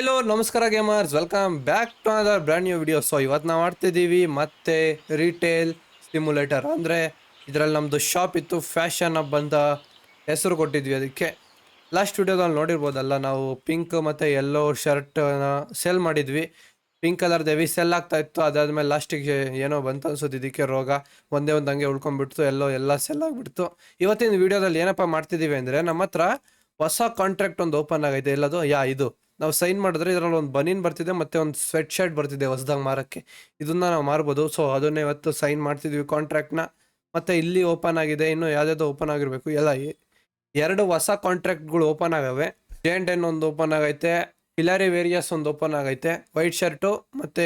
Hello, ನಮಸ್ಕಾರ gamers welcome back to other brand new video so ಇವತ್ತು ನಾವು ಮಾಡ್ತಿದ್ದೀವಿ ಮತ್ತೆ ರಿಟೇಲ್ ಸ್ಟಿಮ್ಯುಲೇಟರ್ ಅಂದರೆ ಇದರಲ್ಲಿ ನಮ್ಮದು ಶಾಪ್ ಇತ್ತು ಫ್ಯಾಷನ್ ಅಪ್ ಅಂತ ಹೆಸರು ಕೊಟ್ಟಿದ್ವಿ ಅದಕ್ಕೆ. ಲಾಸ್ಟ್ ವಿಡಿಯೋದಲ್ಲಿ ನೋಡಿರ್ಬೋದಲ್ಲ, ನಾವು ಪಿಂಕ್ ಮತ್ತು ಯೆಲ್ಲೋ ಶರ್ಟನ್ನು ಸೆಲ್ ಮಾಡಿದ್ವಿ. ಪಿಂಕ್ ಕಲರ್ ದೇವಿ ಸೆಲ್ ಆಗ್ತಾ ಇತ್ತು. ಅದಾದ್ಮೇಲೆ ಲಾಸ್ಟಿಗೆ ಏನೋ ಬಂತು ಅನ್ಸುತ್ತೆ, ಇದಕ್ಕೆ ರೋಗ. ಒಂದೇ ಒಂದು ಹಂಗೆ ಉಳ್ಕೊಂಡ್ಬಿಡ್ತು ಎಲ್ಲೋ ಎಲ್ಲ ಸೆಲ್ ಆಗಿಬಿಡ್ತು. ಇವತ್ತಿನ ವಿಡಿಯೋದಲ್ಲಿ ಏನಪ್ಪ ಮಾಡ್ತಿದ್ದೀವಿ ಅಂದರೆ ನಮ್ಮ ಹತ್ರ ಹೊಸ ಕಾಂಟ್ರಾಕ್ಟ್ ಒಂದು ಓಪನ್ ಆಗೈತೆ. ಎಲ್ಲದು? ಯಾ, ಇದು. ನಾವು ಸೈನ್ ಮಾಡಿದ್ರೆ ಇದರಲ್ಲಿ ಒಂದು ಬನಿನ್ ಬರ್ತಿದೆ, ಮತ್ತೆ ಒಂದು ಸ್ವೆಟ್ ಶರ್ಟ್ ಬರ್ತಿದೆ ಹೊಸದಾಗಿ ಮಾರಕ್ಕೆ. ಇದನ್ನ ನಾವು ಮಾರ್ಬೋದು. ಸೊ ಅದನ್ನೇ ಇವತ್ತು ಸೈನ್ ಮಾಡ್ತಿದ್ವಿ ಕಾಂಟ್ರಾಕ್ಟ್ನ ಮತ್ತೆ ಇಲ್ಲಿ ಓಪನ್ ಆಗಿದೆ. ಇನ್ನು ಯಾವ್ದಾದ್ರು ಓಪನ್ ಆಗಿರಬೇಕು. ಎಲ್ಲ ಎರಡು ಹೊಸ ಕಾಂಟ್ರಾಕ್ಟ್ಗಳು ಓಪನ್ ಆಗವೆ. ಜೆ ಅಂಡ್ ಎನ್ ಒಂದು ಓಪನ್ ಆಗೈತೆ. ಪಿಲಾರಿ ವೇರಿಯಸ್ ಒಂದು ಓಪನ್ ಆಗೈತೆ. ವೈಟ್ ಶರ್ಟು ಮತ್ತೆ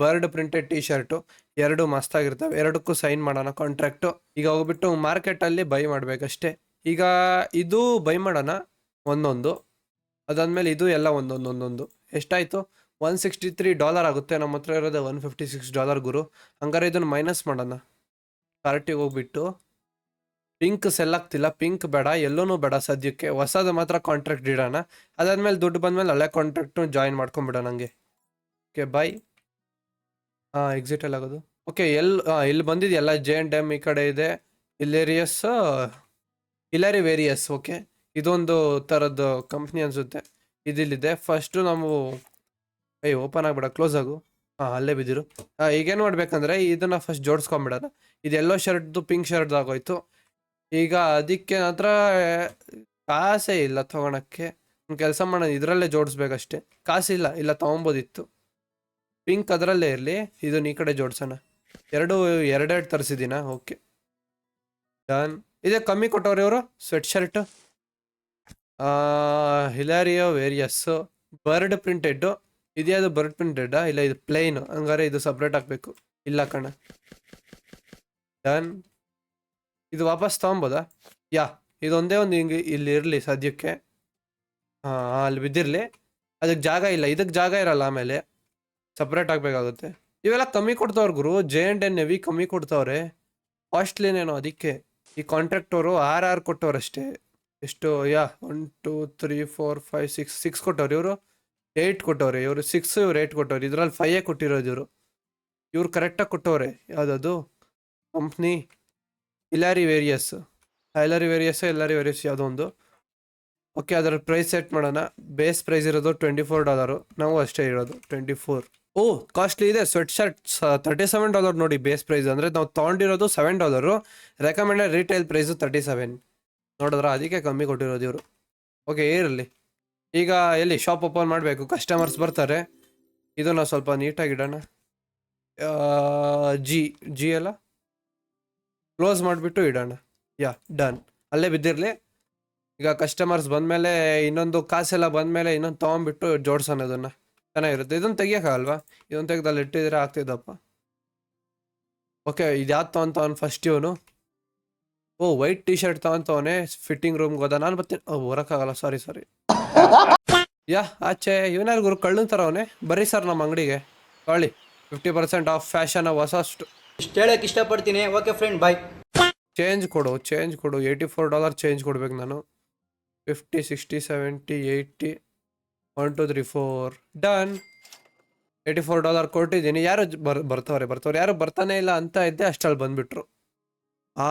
ಬರ್ಡ್ ಪ್ರಿಂಟೆಡ್ ಟಿ ಶರ್ಟು ಎರಡು ಮಸ್ತಾಗಿರ್ತವೆ ಎರಡಕ್ಕೂ ಸೈನ್ ಮಾಡೋಣ ಕಾಂಟ್ರಾಕ್ಟು ಈಗ ಹೋಗ್ಬಿಟ್ಟು ಮಾರ್ಕೆಟಲ್ಲಿ ಬೈ ಮಾಡಬೇಕಷ್ಟೇ. ಈಗ ಇದು ಬೈ ಮಾಡೋಣ ಒಂದೊಂದು. ಅದಾದ್ಮೇಲೆ ಇದು ಎಲ್ಲ ಒಂದೊಂದು ಒಂದೊಂದು ಎಷ್ಟಾಯಿತು? ಒನ್ ಸಿಕ್ಸ್ಟಿ ತ್ರೀ ಡಾಲರ್ ಆಗುತ್ತೆ. ನಮ್ಮ ಹತ್ರ ಇರೋದು ಒನ್ ಫಿಫ್ಟಿ ಸಿಕ್ಸ್ ಡಾಲರ್ ಗುರು. ಹಂಗಾರೆ ಇದನ್ನು ಮೈನಸ್ ಮಾಡೋಣ. ಕರೆಕ್ಟಿಗೆ ಹೋಗ್ಬಿಟ್ಟು ಪಿಂಕ್ ಸೆಲ್ ಆಗ್ತಿಲ್ಲ. ಪಿಂಕ್ ಬೇಡ ಎಲ್ಲೂ ಬೇಡ ಸದ್ಯಕ್ಕೆ. ಹೊಸದು ಮಾತ್ರ ಕಾಂಟ್ರಾಕ್ಟ್ ಇಡೋಣ. ಅದಾದಮೇಲೆ ದುಡ್ಡು ಬಂದಮೇಲೆ ಹಳೆ ಕಾಂಟ್ರಾಕ್ಟು ಜಾಯಿನ್ ಮಾಡ್ಕೊಂಬಿಡೋಣ ನನಗೆ ಓಕೆ ಬಾಯ್ ಹಾಂ ಎಕ್ಸಿಟ್ ಎಲ್ಲ ಆಗೋದು. ಓಕೆ ಎಲ್ಲಿ ಇಲ್ಲಿ ಬಂದಿದೆಯಲ್ಲ ಜೆ ಎನ್ ಡ್ಯಾಮ್ ಈ ಕಡೆ ಇದೆ. ಇಲ್ಲೇರಿಯಸ್ ಇಲ್ಲರಿ ವೇರಿಯಸ್ ಓಕೆ ಇದೊಂದು ಥರದ್ದು ಕಂಪ್ನಿ ಅನ್ಸುತ್ತೆ. ಇದಿಲ್ಲಿದೆ. ಫಸ್ಟು ನಾವು, ಏಯ್ ಓಪನ್ ಆಗ್ಬೇಡ. ಕ್ಲೋಸ್ ಆಗು. ಹಾಂ, ಅಲ್ಲೇ ಬಿದ್ದಿರು. ಈಗೇನು ಮಾಡ್ಬೇಕಂದ್ರೆ, ಇದನ್ನ ಫಸ್ಟ್ ಜೋಡಿಸ್ಕೊಂಬಿಡೋಣ. ಇದು ಎಲ್ಲೋ ಶರ್ಟ್ದು ಪಿಂಕ್ ಶರ್ಟ್ ಆಗೋಯ್ತು. ಈಗ ಅದಕ್ಕೆ ಹತ್ರ ಕಾಸೇ ಇಲ್ಲ ತೊಗೊಳಕ್ಕೆ ಕೆಲಸ ಮಾಡೋಣ. ಇದರಲ್ಲೇ ಜೋಡಿಸ್ಬೇಕಷ್ಟೇ. ಕಾಸಿಲ್ಲ ಇಲ್ಲ. ತೊಗೊಬೋದಿತ್ತು. ಪಿಂಕ್ ಅದರಲ್ಲೇ ಇರಲಿ. ಇದನ್ನ ಈ ಕಡೆ ಜೋಡಿಸೋಣ. ಎರಡು, ಎರಡೆರಡು ತರಿಸಿದ್ದೀನಾ? ಓಕೆ ಡನ್ ಇದೇ ಕಮ್ಮಿ ಕೊಟ್ಟವ್ರಿ ಇವರು? ಸ್ವೆಟ್ ಶರ್ಟ್ ಹಿಲಾರಿಯೋ ವೇರಿಯಸ್ಸು ಬರ್ಡ್ ಪ್ರಿಂಟೆಡ್ ಇದ್ಯಾವುದು ಬರ್ಡ್ ಪ್ರಿಂಟೆಡ್ಡಾ ಇಲ್ಲ, ಇದು ಪ್ಲೇನ್ ಹಂಗಾರೆ ಇದು ಸಪ್ರೇಟ್ ಹಾಕ್ಬೇಕು. ಇಲ್ಲ ಕಣ. ಡನ್ ಇದು ವಾಪಸ್ ತೊಗೊಬೋದಾ? ಯಾ, ಇದೊಂದೇ ಒಂದು ಹಿಂಗೆ ಇಲ್ಲಿ ಇರಲಿ ಸದ್ಯಕ್ಕೆ. ಹಾಂ ಅಲ್ಲಿ ಬಿದ್ದಿರಲಿ. ಅದಕ್ಕೆ ಜಾಗ ಇಲ್ಲ. ಇದಕ್ಕೆ ಜಾಗ ಇರಲ್ಲ ಆಮೇಲೆ. ಸಪ್ರೇಟ್ ಆಗಬೇಕಾಗುತ್ತೆ ಇವೆಲ್ಲ ಕಮ್ಮಿ ಕೊಡ್ತವ್ರು ಗುರು. ಜೆ ಆ್ಯಂಡ್ ಎನ್ ಹೆವಿ ಕಮ್ಮಿ ಕೊಡ್ತವ್ರೆ. ಕಾಸ್ಟ್ಲಿನೇನೋ ಅದಕ್ಕೆ. ಈ ಕಾಂಟ್ರಾಕ್ಟವರು ಆರ್ ಆರ್ ಕೊಟ್ಟವ್ರಷ್ಟೇ. ಎಷ್ಟು, ಯಾ one two three four five six six ಕೊಟ್ಟವ್ರು ಇವರು? ಏಯ್ಟ್ ಕೊಟ್ಟವ್ರೆ. ಇವರು ಸಿಕ್ಸ್ ಇವ್ರು ಏಯ್ಟ್ ಕೊಟ್ಟವ್ರು. ಇದ್ರಲ್ಲಿ ಫೈಯೇ ಕೊಟ್ಟಿರೋದು ಇವರು. ಇವ್ರು ಕರೆಕ್ಟಾಗಿ ಕೊಟ್ಟವ್ರೆ. ಯಾವುದದು? ಕಂಪ್ನಿ ಇಲಾರಿ ವೇರಿಯಸ್ ಐಲಾರಿ ವೇರಿಯಸ್ ಎಲ್ಲಾರಿ ವೇರಿಯಸ್ ಯಾವುದೋ ಒಂದು. ಓಕೆ ಅದರ ಪ್ರೈಸ್ ಸೆಟ್ ಮಾಡೋಣ. ಬೇಸ್ ಪ್ರೈಸ್ ಇರೋದು ಟ್ವೆಂಟಿ ಫೋರ್ ಡಾಲರು ನಾವು ಅಷ್ಟೇ ಇರೋದು ಟ್ವೆಂಟಿ ಫೋರ್ ಓ ಕಾಸ್ಟ್ಲಿ ಇದೆ. Sweat shirt thirty seven dollar ನೋಡಿ ಬೇಸ್ ಪ್ರೈಸ್ ಅಂದರೆ ನಾವು ತೊಗೊಂಡಿರೋದು seven dollar recommended retail price thirty seven ನೋಡಿದ್ರ ಅದಕ್ಕೆ ಕಮ್ಮಿ ಕೊಟ್ಟಿರೋದು ಇವರು. ಓಕೆ ಇರಲಿ ಈಗ ಎಲ್ಲಿ ಶಾಪ್ ಓಪನ್ ಮಾಡಬೇಕು ಕಸ್ಟಮರ್ಸ್ ಬರ್ತಾರೆ. ಇದನ್ನು ಸ್ವಲ್ಪ ನೀಟಾಗಿ ಇಡೋಣ ಜಿ ಜಿ ಎಲ್ಲ? ಕ್ಲೋಸ್ ಮಾಡಿಬಿಟ್ಟು ಇಡೋಣ. ಯಾ ಡನ್ ಅಲ್ಲೇ ಬಿದ್ದಿರಲಿ. ಈಗ ಕಸ್ಟಮರ್ಸ್ ಬಂದಮೇಲೆ ಇನ್ನೊಂದು ಕಾಸೆಲ್ಲ ಬಂದಮೇಲೆ ಇನ್ನೊಂದು ತೊಗೊಂಬಿಟ್ಟು ಜೋಡ್ಸೋಣ ಅದನ್ನು ಚೆನ್ನಾಗಿರುತ್ತೆ. ಇದನ್ನು ತೆಗಿಯೋಕ್ಕಾಗಲ್ವಾ ಇದನ್ನು ತೆಗೆದಲ್ಲಿ ಇಟ್ಟಿದ್ರೆ ಆಗ್ತಿದ್ದಪ್ಪ ಓಕೆ ಇದು ಯಾವ್ದು ತೊಗೊಂತವನು ಫಸ್ಟ್ ಇವನು. ಓ ವೈಟ್ ಟಿ ಶರ್ಟ್ ತಗೊಂತವನೆ ಫಿಟ್ಟಿಂಗ್ ರೂಮ್ಗೆ ಹೋದ. ನಾನು ಬರ್ತೀನಿ ಓ ಬರೋಕ್ಕಾಗಲ್ಲ ಸಾರಿ ಸಾರಿ ಯಾ ಆಚೆ ಇವನಾರು ಗುರು ಕಳ್ಳನ್ ತರವನೇ ಅವನೇ. ಬರ್ರಿ ಸರ್ ನಮ್ಮ ಅಂಗಡಿಗೆ. ತಗೊಳ್ಳಿ. ಫಿಫ್ಟಿ ಪರ್ಸೆಂಟ್ ಆಫ್ ಫ್ಯಾಷನ್ ಹೊಸ ಇಷ್ಟು ಹೇಳಕ್ಕೆ ಇಷ್ಟಪಡ್ತೀನಿ. ಓಕೆ ಫ್ರೆಂಡ್ ಬಾಯ್ ಚೇಂಜ್ ಕೊಡು ಚೇಂಜ್ ಕೊಡು. ಏಯ್ಟಿ ಫೋರ್ ಡಾಲರ್ ಚೇಂಜ್ ಕೊಡ್ಬೇಕು ನಾನು. Fifty sixty seventy eighty one two three four done eighty four dollar ಕೊಟ್ಟಿದ್ದೀನಿ. ಯಾರು ಬರ್ ಬರ್ತವ್ರೆ? ಬರ್ತವ್ರೆ ಯಾರು ಬರ್ತಾನೆ ಇಲ್ಲ ಅಂತ ಇದ್ದೆ ಅಷ್ಟಲ್ಲಿ ಬಂದುಬಿಟ್ರು. ಆ?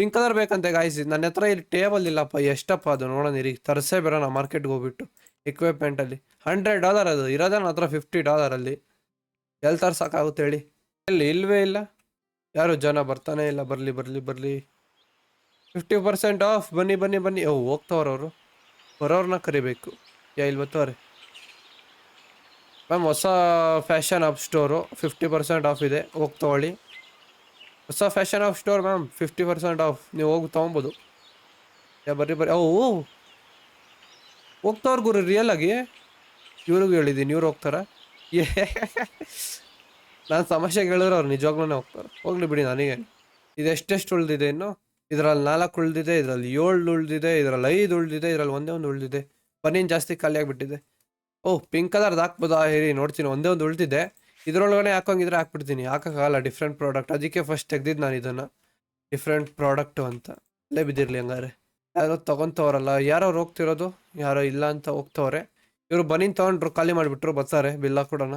ಪಿಂಕ್ ಕಲರ್ ಬೇಕಂತೆ ಗಾಯ್ಸ್ ನನ್ನ ಹತ್ರ ಇಲ್ಲಿ ಟೇಬಲ್ ಇಲ್ಲಪ್ಪ, ಎಷ್ಟಪ್ಪ ಅದು ನೋಡೋಣ, ಇರಿ. ತರಿಸೇ ಬರೋಣ ಮಾರ್ಕೆಟ್ಗೆ ಹೋಗ್ಬಿಟ್ಟು ಎಕ್ವಿಪ್ಮೆಂಟಲ್ಲಿ ಹಂಡ್ರೆಡ್ ಡಾಲರ್ ಅದು, ಇರೋದೇ ನನ್ನ ಹತ್ರ ಫಿಫ್ಟಿ ಡಾಲರಲ್ಲಿ ಎಲ್ಲಿ ತರ್ಸೋಕ್ಕಾಗುತ್ತೆ ಹೇಳಿ. ಎಲ್ಲಿ, ಇಲ್ವೇ ಇಲ್ಲ? ಯಾರು ಜನ ಬರ್ತಾನೆ ಇಲ್ಲ, ಬರಲಿ ಬರಲಿ ಬರಲಿ. ಫಿಫ್ಟಿ ಪರ್ಸೆಂಟ್ ಆಫ್ ಬನ್ನಿ ಬನ್ನಿ ಬನ್ನಿ. ಓ, ಹೋಗ್ತವ್ರು ಅವರು. ಬರೋರ್ನ ಕರಿಬೇಕು. ಯಾ, ಇಲ್ಲಿ ಬರ್ತಾವ್ರೆ ಮ್ಯಾಮ್, ಹೊಸ fashion off store fifty percent off ಇದೆ. ಹೋಗಿ ಹೊಸ fashion off store ma'am. Fifty percent off. ನೀವು ಹೋಗಿ ತೊಗೊಬೋದು. ಯಾ ಬರ್ರಿ ಬರ್ರಿ. ಓ ಹೋಗ್ತವ್ರು ಗುರು ರಿಯಲ್ ಆಗಿ. ಇವ್ರಿಗೂ ಹೇಳಿದ್ದೀನಿ ಇವ್ರು ಹೋಗ್ತಾರ. ಏ, ನಾನು ಸಮಸ್ಯೆ ಹೇಳಿದ್ರೆ ಅವ್ರು ನಿಜವಾಗ್ಲೂ ಹೋಗ್ತಾರೆ. ಹೋಗ್ಲಿ ಬಿಡಿ ನನಗೆ. ಇದು ಎಷ್ಟೆಷ್ಟು ಉಳ್ದಿದೆ ಇನ್ನು? ಇದರಲ್ಲಿ ನಾಲ್ಕು ಉಳ್ದಿದೆ, ಇದರಲ್ಲಿ ಏಳು ಉಳ್ದಿದೆ, ಇದರಲ್ಲಿ ಐದು ಉಳ್ದಿದೆ, ಇದರಲ್ಲಿ ಒಂದೇ ಒಂದು ಉಳ್ದಿದೆ. ಬನ್ನಿನ ಜಾಸ್ತಿ ಖಾಲಿ ಆಗಿಬಿಟ್ಟಿದೆ ಓಹ್ ಪಿಂಕ್ ಕಲರ್ದು ಹಾಕ್ಬೋದಾ ಹೇಳಿ ನೋಡ್ತೀನಿ. ಒಂದೇ ಒಂದು ಉಳ್ದಿದೆ. ಇದರೊಳಗಡೆ ಹಾಕೋಂಗಿದ್ರೆ ಹಾಕ್ಬಿಡ್ತೀನಿ. ಹಾಕೋಕ್ಕಾಗಲ್ಲ ಡಿಫ್ರೆಂಟ್ ಪ್ರಾಡಕ್ಟ್ ಅದಕ್ಕೆ ಫಸ್ಟ್ ತೆಗ್ದಿದ್ದು ನಾನು ಇದನ್ನು. ಡಿಫ್ರೆಂಟ್ ಪ್ರಾಡಕ್ಟು ಅಂತ. ಅಲ್ಲೇ ಬಿದ್ದಿರಲಿ ಹಂಗಾರೆ. ಯಾರೋ ತೊಗೊತವ್ರಲ್ಲ, ಯಾರೋ ಹೋಗ್ತಿರೋದು ಯಾರೋ ಇಲ್ಲ ಅಂತ ಹೋಗ್ತವ್ರೆ. ಇವರು ಬನ್ನಿ ತಗೊಂಡ್ರು, ಖಾಲಿ ಮಾಡಿಬಿಟ್ರು, ಬರ್ತಾರೆ ಬಿಲ್ಲ ಕೊಡೋಣ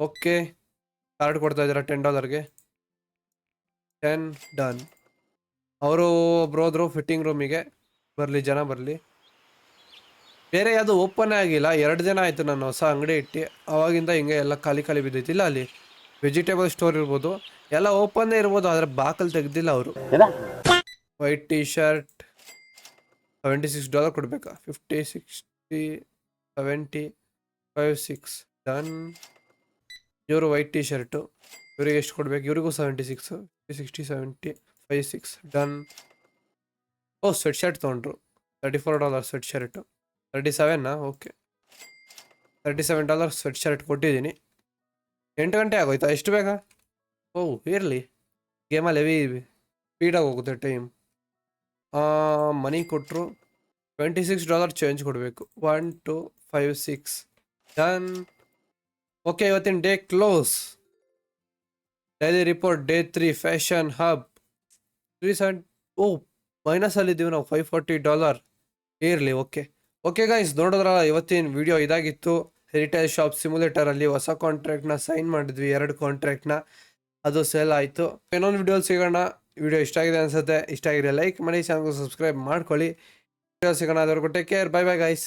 ಓಕೆ. ಕಾರ್ಡ್ ಕೊಡ್ತಾ ಇದ್ದೀರಾ ಟೆನ್ ಡಾಲರ್ಗೆ ಟೆನ್ ಡನ್ ಅವರು ಒಬ್ರು ಹೋದ್ರು ಫಿಟ್ಟಿಂಗ್ ರೂಮಿಗೆ ಬರಲಿ, ಜನ ಬರಲಿ. ಬೇರೆ ಯಾವುದು ಓಪನ್ ಆಗಿಲ್ಲ. ಎರಡು ದಿನ ಆಯಿತು ನಾನು ಹೊಸ ಅಂಗಡಿ ಇಟ್ಟು. ಅವಾಗಿಂದ ಹಿಂಗೆ ಎಲ್ಲ ಖಾಲಿ ಖಾಲಿ ಬಿದ್ದೈತಿಲ್ಲ ಅಲ್ಲಿ ವೆಜಿಟೇಬಲ್ ಸ್ಟೋರ್ ಇರ್ಬೋದು. ಎಲ್ಲ ಓಪನ್ನೇ ಇರ್ಬೋದು ಆದರೆ ಬಾಕಲ್ ತೆಗ್ದಿಲ್ಲ ಅವರು. White T shirt seventy six dollar ಕೊಡಬೇಕಾ? Fifty sixty seventy five six done ಇವರು ವೈಟ್ ಟೀ ಶರ್ಟು ಇವರಿಗೆ ಎಷ್ಟು ಕೊಡ್ಬೇಕು? ಇವರಿಗೂ seventy six sixty seventy five six done oh sweat shirt ತೊಗೊಂಡ್ರು. Thirty four dollar sweat shirt thirty ಸೆವೆನ್ನಾ okay thirty seven dollar sweat shirt ಕೊಟ್ಟಿದ್ದೀನಿ. ಎಂಟು ಗಂಟೆ ಆಗೋಯ್ತಾ? ಎಷ್ಟು ಬೇಗ ಓ, ಇರಲಿ. ಗೇಮಲ್ಲಿ ಹೆವಿ ಸ್ಪೀಡಾಗಿ ಹೋಗುತ್ತೆ ಟೈಮ್ ಮನಿ ಕೊಟ್ಟರು ಟ್ವೆಂಟಿ ಸಿಕ್ಸ್ ಡಾಲರ್ ಚೇಂಜ್ ಕೊಡಬೇಕು. One two five six done okay ಇವತ್ತಿನ day close daily report day three fashion hub three seven oh ಮೈನಸಲ್ಲಿದ್ದೀವಿ ನಾವು ಫೈವ್ ಫಾರ್ಟಿ ಡಾಲರ್ ಇರಲಿ ಓಕೆ ಓಕೆ ಗೈಸ್ ನೋಡಿದ್ರ ಇವತ್ತಿನ ವಿಡಿಯೋ ಇದಾಗಿತ್ತು. ಹೆರಿಟೇಜ್ ಶಾಪ್ ಸಿಮ್ಯುಲೇಟರಲ್ಲಿ ಹೊಸ ಕಾಂಟ್ರಾಕ್ಟ್ನ sign ಮಾಡಿದ್ವಿ, ಎರಡು ಕಾಂಟ್ರಾಕ್ಟ್ನ ಅದು ಸೇಲ್ ಆಯಿತು. ಇನ್ನೊಂದು ವಿಡಿಯೋ ಸಿಗೋಣ. ವಿಡಿಯೋ ಇಷ್ಟ ಆಗಿದೆ ಅನ್ಸುತ್ತೆ. ಇಷ್ಟ ಆಗಿದೆ ಲೈಕ್ ಮಾಡಿ ಚಾನಲ್ಗೂ ಸಬ್ಸ್ಕ್ರೈಬ್ ಮಾಡ್ಕೊಳ್ಳಿ. ವಿಡಿಯೋ ಸಿಗೋಣ ಅದರ take care bye bye guys